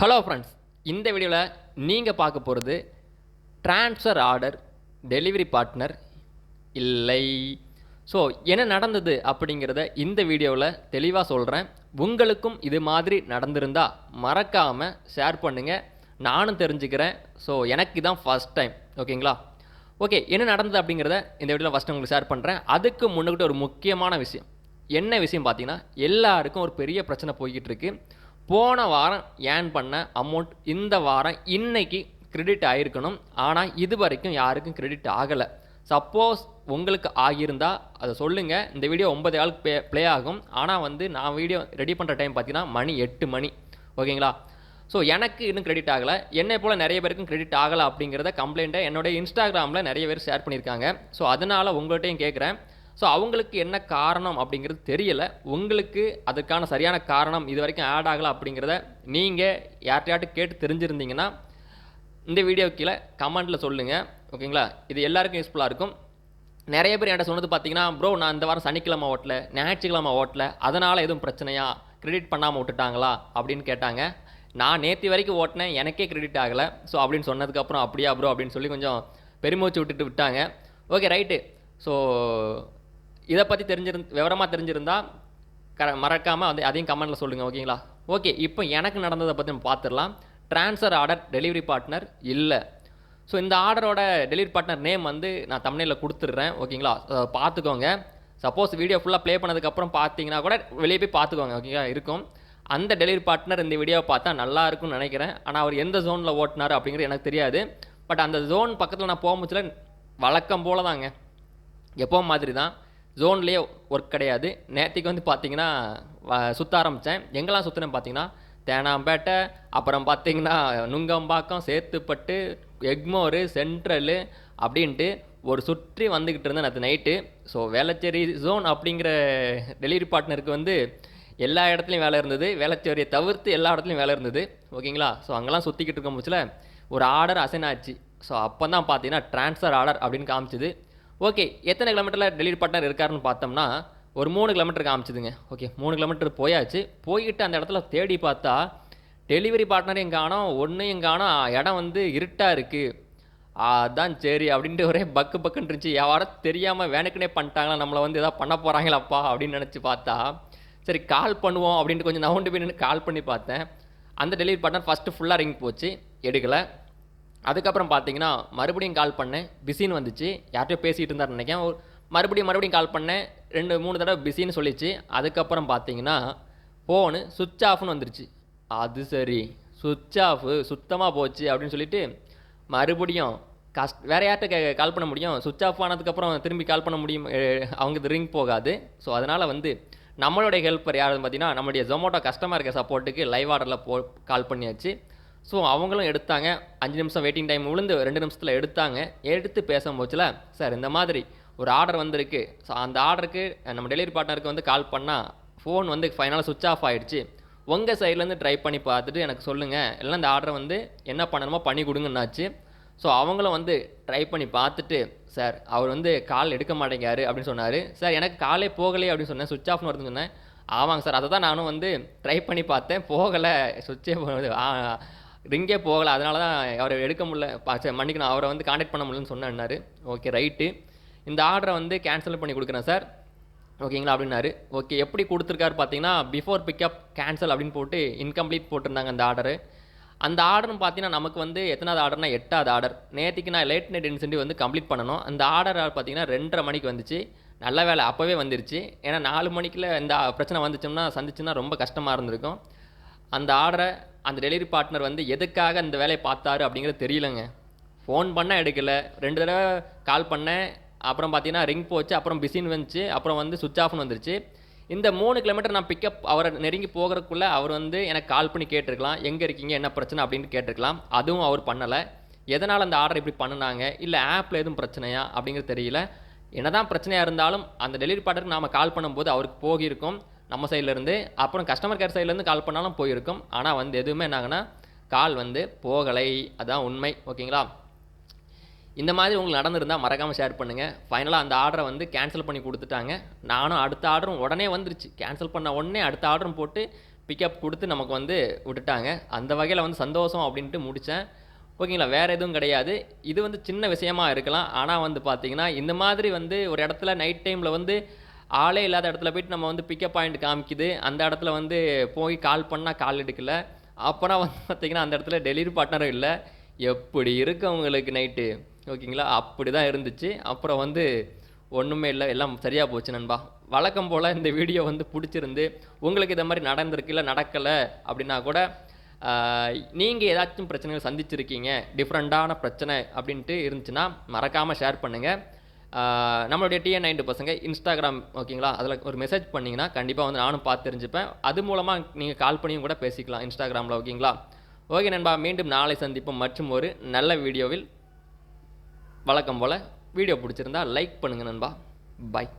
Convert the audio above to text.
Hello friends இந்த வீடியோவில் நீங்கள் பார்க்க போகிறது ட்ரான்ஸ்ஃபர் ஆர்டர் டெலிவரி பார்ட்னர் இல்லை. ஸோ என்ன நடந்தது அப்படிங்கிறத இந்த வீடியோவில் தெளிவாக சொல்கிறேன் உங்களுக்கும் இது மாதிரி நடந்திருந்தா மறக்காமல் ஷேர் பண்ணுங்கள் நானும் தெரிஞ்சுக்கிறேன். ஸோ எனக்கு இதான் ஃபஸ்ட் டைம் ஓகேங்களா ஓகே என்ன நடந்தது அப்படிங்கிறத இந்த வீடியோவில் ஃபஸ்ட்டு உங்களுக்கு ஷேர் பண்ணுறேன் அதுக்கு முன்னுக்கிட்ட ஒரு முக்கியமான விஷயம். என்ன விஷயம் பார்த்தீங்கன்னா எல்லாருக்கும் ஒரு பெரிய பிரச்சனை போய்கிட்டு இருக்குது போன வாரம் ஏன் பண்ண அமௌண்ட் இந்த வாரம் இன்னைக்கு கிரெடிட் ஆகிருக்கணும் ஆனால் இது வரைக்கும் யாருக்கும் கிரெடிட் ஆகலை. சப்போஸ் உங்களுக்கு ஆகியிருந்தால் அதை சொல்லுங்கள் இந்த வீடியோ ஒன்பது ஆளுக்கு ப்ளே ப்ளே ஆகும். ஆனால் வந்து நான் வீடியோ ரெடி பண்ணுற டைம் பார்த்தீங்கன்னா மணி எட்டு மணி. ஓகேங்களா ஸோ எனக்கு இன்னும் கிரெடிட் ஆகலை. என்னை போல் நிறைய பேருக்கும் கிரெடிட் ஆகலை அப்படிங்கிறத கம்ப்ளைண்ட்டை என்னுடைய இன்ஸ்டாகிராமில் நிறைய பேர் ஷேர் பண்ணியிருக்காங்க. ஸோ அதனால் உங்கள்கிட்டையும் கேட்குறேன் ஸோ அவங்களுக்கு என்ன காரணம் அப்படிங்கிறது தெரியலை. உங்களுக்கு அதுக்கான சரியான காரணம் இது வரைக்கும் ஆட் ஆகலை அப்படிங்கிறத நீங்கள் யார்கிட்டயாட்டு கேட்டு தெரிஞ்சிருந்தீங்கன்னா இந்த வீடியோ கீழே கமெண்ட்டில் சொல்லுங்கள் ஓகேங்களா இது எல்லாருக்கும் யூஸ்ஃபுல்லாக இருக்கும். நிறைய பேர் என்கிட்ட சொன்னது பார்த்தீங்கன்னா ப்ரோ நான் இந்த வாரம் சனிக்கிழமை ஓட்டல ஞாயிற்றுக்கிழமை ஓட்டல. அதனால் எதுவும் பிரச்சனையா? கிரெடிட் பண்ணாமல் விட்டுட்டாங்களா? அப்படின்னு கேட்டாங்க. நான் நேற்று வரைக்கும் ஓட்டினேன். எனக்கே கிரெடிட் ஆகலை. ஸோ அப்படின்னு சொன்னதுக்கப்புறம் அப்படியா ப்ரோ அப்படின்னு சொல்லி கொஞ்சம் பெருமூச்சு விட்டுட்டு விட்டாங்க. ஓகே ரைட்டு ஸோ இதை பற்றி தெரிஞ்சிருந் விவரமாக தெரிஞ்சிருந்தா க மறக்காமல் வந்து அதையும் கமெண்ட்டில் சொல்லுங்கள் ஓகேங்களா? ஓகே இப்போ எனக்கு நடந்ததை பற்றி நம்ம பார்த்துடலாம் ட்ரான்ஸ்ஃபர் ஆர்டர் டெலிவரி பார்ட்னர் இல்லை. ஸோ இந்த ஆர்டரோட டெலிவரி பார்ட்னர் நேம் வந்து நான் தமிழில் கொடுத்துட்றேன் ஓகேங்களா? பார்த்துக்கோங்க சப்போஸ் வீடியோ ஃபுல்லாக ப்ளே பண்ணதுக்கப்புறம் பார்த்தீங்கன்னா கூட வெளியே போய் பார்த்துக்கோங்க ஓகேங்களா? இருக்கும். அந்த டெலிவரி பார்ட்னர் இந்த வீடியோவை பார்த்தா நல்லா இருக்கும்னு நினைக்கிறேன். ஆனால் அவர் எந்த ஜோனில் ஓட்டினார் அப்படிங்கிறது எனக்கு தெரியாது. பட் அந்த ஜோன் பக்கத்தில் நான் போகும்போதுல வழக்கம் போல தாங்க எப்போ மாதிரி தான் ஜோன்லேயே ஒர்க் கிடையாது. நேற்றுக்கு வந்து பார்த்தீங்கன்னா சுற்ற ஆரம்பித்தேன் எங்கெல்லாம் சுற்றினேன் பார்த்தீங்கன்னா தேனாம்பேட்டை அப்புறம் பார்த்தீங்கன்னா நுங்கம்பாக்கம் சேத்துப்பட்டு எக்மோரு சென்ட்ரலு அப்படின்ட்டு ஒரு சுற்றி வந்துக்கிட்டு இருந்தேன் நேற்று நைட்டு ஸோ வேளச்சேரி ஜோன் அப்படிங்கிற டெலிவரி பார்ட்னருக்கு வந்து எல்லா இடத்துலையும் வேலை இருந்தது. வேளச்சேரியை தவிர்த்து எல்லா இடத்துலையும் வேலை இருந்தது. ஓகேங்களா? ஸோ அங்கெல்லாம் சுற்றிக்கிட்டு இருக்க போச்சுல ஒரு ஆர்டர் அசைன் ஆச்சு. ஸோ அப்போ தான் பார்த்தீங்கன்னா ட்ரான்ஸ்ஃபர் ஆர்டர் அப்படின்னு காமிச்சிது. ஓகே எத்தனை கிலோமீட்டரில் டெலிவரி பார்ட்னர் இருக்காருன்னு பார்த்தோம்னா ஒரு மூணு கிலோமீட்டருக்கு காமிச்சிதுங்க. ஓகே மூணு கிலோமீட்டர் போயாச்சு. போயிட்டு அந்த இடத்துல தேடி பார்த்தா டெலிவரி பார்ட்னர் காணோம் ஒன்றையும் காணோம் இடம் வந்து இருட்டாக இருக்குது அதான் சரி அப்படின்ட்டு ஒரே பக்கு பக்குன்னு இருந்துச்சு. யாரும் தெரியாமல் வேணுக்குனே பண்ணிட்டாங்களா நம்மளை வந்து எதாவது பண்ண போகிறாங்களாப்பா அப்படின்னு நினச்சி பார்த்தா சரி கால் பண்ணுவோம் அப்படின்ட்டு கொஞ்சம் நவுண்டு போய் நின்று கால் பண்ணி பார்த்தேன். அந்த டெலிவரி பார்ட்னர் ஃபஸ்ட்டு ஃபுல்லாக ரிங் போச்சு. எடுக்கலை. அதுக்கப்புறம் பார்த்தீங்கன்னா மறுபடியும் கால் பண்ணேன். பிஸின்னு வந்துச்சு. யார்கிட்டயோ பேசிகிட்டு இருந்தார் நினைக்கேன் மறுபடியும் மறுபடியும் கால் பண்ணேன். ரெண்டு மூணு தடவை பிஸின்னு சொல்லிச்சு. அதுக்கப்புறம் பார்த்தீங்கன்னா ஃபோனு சுவிட்ச் ஆஃப்னு வந்துருச்சு. அது சரி. சுவிட்ச் ஆஃப் சுத்தமாக போச்சு அப்படின்னு சொல்லிட்டு மறுபடியும் கஷ்ட வேறு யார்கிட்ட கே கால் பண்ண முடியும்? சுவிட்ச் ஆஃப் ஆனதுக்கப்புறம் திரும்பி கால் பண்ண முடியும். அவங்க ரிங் போகாது. ஸோ அதனால் வந்து நம்மளுடைய ஹெல்ப்பர் யாருன்னு பார்த்தீங்கன்னா நம்மளுடைய ஜொமேட்டோ கஸ்டமர் கேர் சப்போர்ட்டுக்கு லைவ் ஆர்டரில் போ கால் பண்ணியாச்சு. ஸோ அவங்களும் எடுத்தாங்க. அஞ்சு நிமிஷம் வெயிட்டிங் டைம் விழுந்து ரெண்டு நிமிஷத்தில் எடுத்தாங்க. எடுத்து பேசும்போச்சுல சார் இந்த மாதிரி ஒரு ஆர்டர் வந்திருக்கு. ஸோ அந்த ஆர்டருக்கு நம்ம டெலிவரி பார்ட்னருக்கு வந்து கால் பண்ணால் ஃபோன் வந்து ஃபைனலாக சுவிட்ச் ஆஃப் ஆயிடுச்சு. உங்கள் சைட்லேருந்து ட்ரை பண்ணி பார்த்துட்டு எனக்கு சொல்லுங்கள் இல்லைன்னா இந்த ஆர்டரை வந்து என்ன பண்ணணுமோ பண்ணி கொடுங்கன்னாச்சு. ஸோ அவங்களும் வந்து ட்ரை பண்ணி பார்த்துட்டு சார் அவர் வந்து கால் எடுக்க மாட்டேங்காரு அப்படின்னு சொன்னார். சார் எனக்கு காலே போகலையே அப்படின்னு சொன்னேன். சுவிட்ச் ஆஃப்னு வருதுன்னு சொன்னேன். ஆமாங்க சார் அதை தான் நானும் வந்து ட்ரை பண்ணி பார்த்தேன். போகலை. சுவிட்சே போகுது ரிங்கே போகலை அதனால தான் அவரை எடுக்க முடியல. பா- மன்னிக்கணும் அவரை வந்து காண்டாக்ட் பண்ண முடியலன்னு சொன்னேன்னாரு. ஓகே ரைட்டு இந்த ஆர்டரை வந்து கேன்சல் பண்ணி கொடுக்குறேன் சார் ஓகேங்களா அப்படின்னாரு. ஓகே எப்படி கொடுத்துருக்காரு பார்த்தீங்கன்னா பிஃபோர் பிக்கப் கேன்சல் அப்படின்னு போட்டு இன்கம்ப்ளீட் போட்டிருந்தாங்க அந்த ஆர்டரு அந்த ஆர்டர்னு பார்த்தீங்கன்னா நமக்கு வந்து எத்தனாவது ஆர்டர்னா எட்டாவது ஆர்டர் நேற்றுக்கு நான் லேட் நைட் இன்சென்டிவ் வந்து கம்ப்ளீட் பண்ணணும். அந்த ஆர்டர் பார்த்தீங்கன்னா ரெண்டரை மணிக்கு வந்துச்சு. நல்ல வேலை அப்போவே வந்துருச்சு. ஏன்னா நாலு மணிக்குள்ள இந்த பிரச்சனை வந்துச்சோம்னா சந்திச்சுன்னா ரொம்ப கஷ்டமாக இருந்திருக்கும். அந்த ஆர்டரை அந்த டெலிவரி பார்ட்னர் வந்து எதுக்காக அந்த வேலையை பார்த்தாரு அப்படிங்கிறது தெரியலங்க. ஃபோன் பண்ணால் எடுக்கலை. ரெண்டு தடவை கால் பண்ணேன். அப்புறம் பார்த்தீங்கன்னா ரிங் போச்சு. அப்புறம் பிஸின்னு வந்துச்சு. அப்புறம் வந்து சுவிட்ச் ஆஃப்னு வந்துருச்சு. இந்த மூணு கிலோமீட்டர் நான் பிக்கப் அவரை நெருங்கி போகிறதுக்குள்ளே அவர் வந்து எனக்கு கால் பண்ணி கேட்டிருக்கலாம். எங்கே இருக்கீங்க? என்ன பிரச்சனை? அப்படின்னு கேட்டிருக்கலாம். அதுவும் அவர் பண்ணலை. எதனால் அந்த ஆர்டர் இப்படி பண்ணினாங்க? இல்லை ஆப்பில் எதுவும் பிரச்சனையா? அப்படிங்கிறது தெரியல. என்னதான் பிரச்சனையாக இருந்தாலும் அந்த டெலிவரி பார்ட்னருக்கு நாம் கால் பண்ணும்போது அவருக்கு போகியிருக்கும். நம்ம சைட்லேருந்து அப்புறம் கஸ்டமர் கேர் சைட்லேருந்து கால் பண்ணாலும் போயிருக்கும். ஆனால் வந்து எதுவுமே என்னாங்கன்னா கால் வந்து போகலை. அதான் உண்மை. ஓகேங்களா? இந்த மாதிரி உங்களுக்கு நடந்திருந்தால் மறக்காமல் ஷேர் பண்ணுங்கள் ஃபைனலாக அந்த ஆர்டரை வந்து கேன்சல் பண்ணி கொடுத்துட்டாங்க. நானும் அடுத்த ஆர்டரும் உடனே வந்துருச்சு. கேன்சல் பண்ண உடனே அடுத்த ஆர்டரும் போட்டு பிக்கப் கொடுத்து நமக்கு வந்து விட்டுட்டாங்க. அந்த வகையில் வந்து சந்தோஷம் அப்படின்ட்டு முடித்தேன் ஓகேங்களா? வேறு எதுவும் கிடையாது. இது வந்து சின்ன விஷயமா இருக்கலாம். ஆனால் வந்து பார்த்திங்கன்னா இந்த மாதிரி வந்து ஒரு இடத்துல நைட் டைமில் வந்து ஆளே இல்லாத இடத்துல போயிட்டு நம்ம வந்து பிக்கப் பாயிண்ட் காமிக்குது. அந்த இடத்துல வந்து போய் கால் பண்ணால் கால் எடுக்கல. அப்புறம் வந்து பார்த்திங்கன்னா அந்த இடத்துல டெலிவரி பார்ட்னரும் இல்லை. எப்படி இருக்கு அவங்களுக்கு நைட்டு ஓகேங்களா? அப்படி தான் இருந்துச்சு. அப்புறம் வந்து ஒன்றுமே இல்லை. எல்லாம் சரியாக போச்சு நண்பா. வழக்கம் போல் இந்த வீடியோ வந்து பிடிச்சிருந்து உங்களுக்கு இதை மாதிரி நடந்திருக்கு இல்லை நடக்கலை அப்படின்னா கூட நீங்கள் ஏதாச்சும் பிரச்சனைகள் சந்திச்சிருக்கீங்க டிஃப்ரெண்ட்டான பிரச்சனை அப்படின்ட்டு இருந்துச்சுன்னா மறக்காமல் ஷேர் பண்ணுங்கள் நம்மளுடைய டிஎன் நைன்ட்டு பசங்க இன்ஸ்டாகிராம் ஓகேங்களா? அதில் ஒரு மெசேஜ் பண்ணிங்கன்னா கண்டிப்பாக வந்து நானும் பார்த்து தெரிஞ்சுப்பேன். அது மூலமாக நீங்கள் கால் பண்ணியும் கூட பேசிக்கலாம் இன்ஸ்டாகிராமில் ஓகேங்களா? ஓகே நண்பா மீண்டும் நாளை சந்திப்போம். மற்றும் ஒரு நல்ல வீடியோவில் வழக்கம் போல் வீடியோ பிடிச்சிருந்தா லைக் பண்ணுங்கள் நண்பா. பாய்